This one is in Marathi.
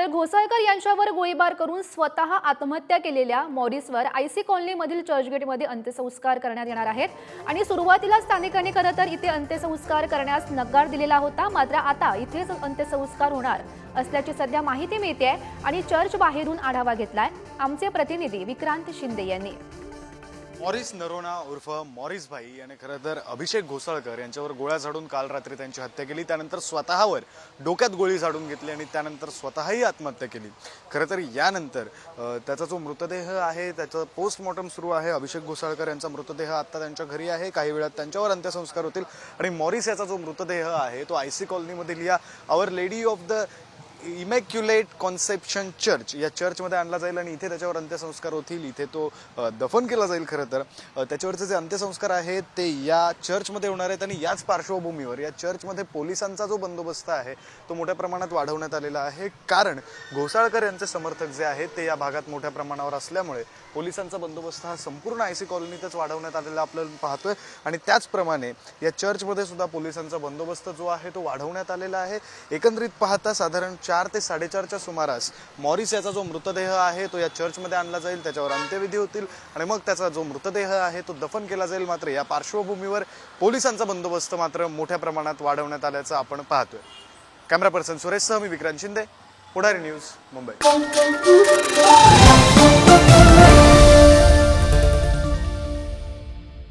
तर घोसाळकर यांच्यावर गोळीबार करून स्वतः आत्महत्या केलेल्या मॉरिसवर आयसी कॉलनीमधील चर्चगेटमध्ये अंत्यसंस्कार करण्यात येणार आहेत. आणि सुरुवातीला स्थानिकांनी खरं तर इथे अंत्यसंस्कार करण्यास नकार दिलेला होता मात्र आता इथेच अंत्यसंस्कार होणार असल्याची सध्या माहिती मिळते आणि चर्च बाहेरून आढावा घेतलाय. आमचे प्रतिनिधी विक्रांत शिंदे यांनी. मॉरिस नरोना उर्फ मॉरिस भाई याने खरं तर अभिषेक घोसाळकर यांच्यावर गोळ्या झाडून काल रात्री त्यांची हत्या केली. त्यानंतर स्वतःवर डोक्यात गोळी झाडून घेतली आणि त्यानंतर स्वतःही आत्महत्या केली. खरं तर यानंतर त्याचा जो मृतदेह आहे त्याचं पोस्टमॉर्टम सुरू आहे. अभिषेक घोसाळकर यांचा मृतदेह आत्ता त्यांच्या घरी आहे. काही वेळात त्यांच्यावर अंत्यसंस्कार होतील. आणि मॉरिस याचा जो मृतदेह आहे तो आय सी कॉलनीमधील या Our Lady of the Immaculate Conception church या चर्चमध्ये आणला जाईल आणि इथे त्याच्यावर अंत्यसंस्कार होतील. इथे तो दफन केला जाईल खरं तर. त्याच्यावरचे जे अंत्यसंस्कार आहेत ते या चर्चमध्ये होणार आहेत आणि याच पार्श्वभूमीवर या चर्चमध्ये पोलिसांचा जो बंदोबस्त आहे तो मोठ्या प्रमाणात वाढवण्यात आलेला आहे. कारण घोसाळकर यांचे समर्थक जे आहेत ते या भागात मोठ्या प्रमाणावर असल्यामुळे पोलिसांचा बंदोबस्त हा संपूर्ण आय सी कॉलनीतच वाढवण्यात आलेला आपल्याला पाहतोय. आणि त्याचप्रमाणे या चर्चमध्ये सुद्धा पोलिसांचा बंदोबस्त जो आहे तो वाढवण्यात आलेला आहे. एकंदरीत पाहता साधारण चार ते साडेचारच्या सुमारास मॉरिस याचा जो मृतदेह आहे तो या चर्चमध्ये आणला जाईल त्याच्यावर अंत्यविधी होतील आणि मग त्याचा जो मृतदेह आहे तो दफन केला जाईल. मात्र या पार्श्वभूमीवर पोलिसांचा बंदोबस्त मात्र मोठ्या प्रमाणात वाढवण्यात आल्याचं आपण पाहतोय. कॅमेरा पर्सन सुरेश सह मी विक्रांत शिंदे पुढारी न्यूज मुंबई.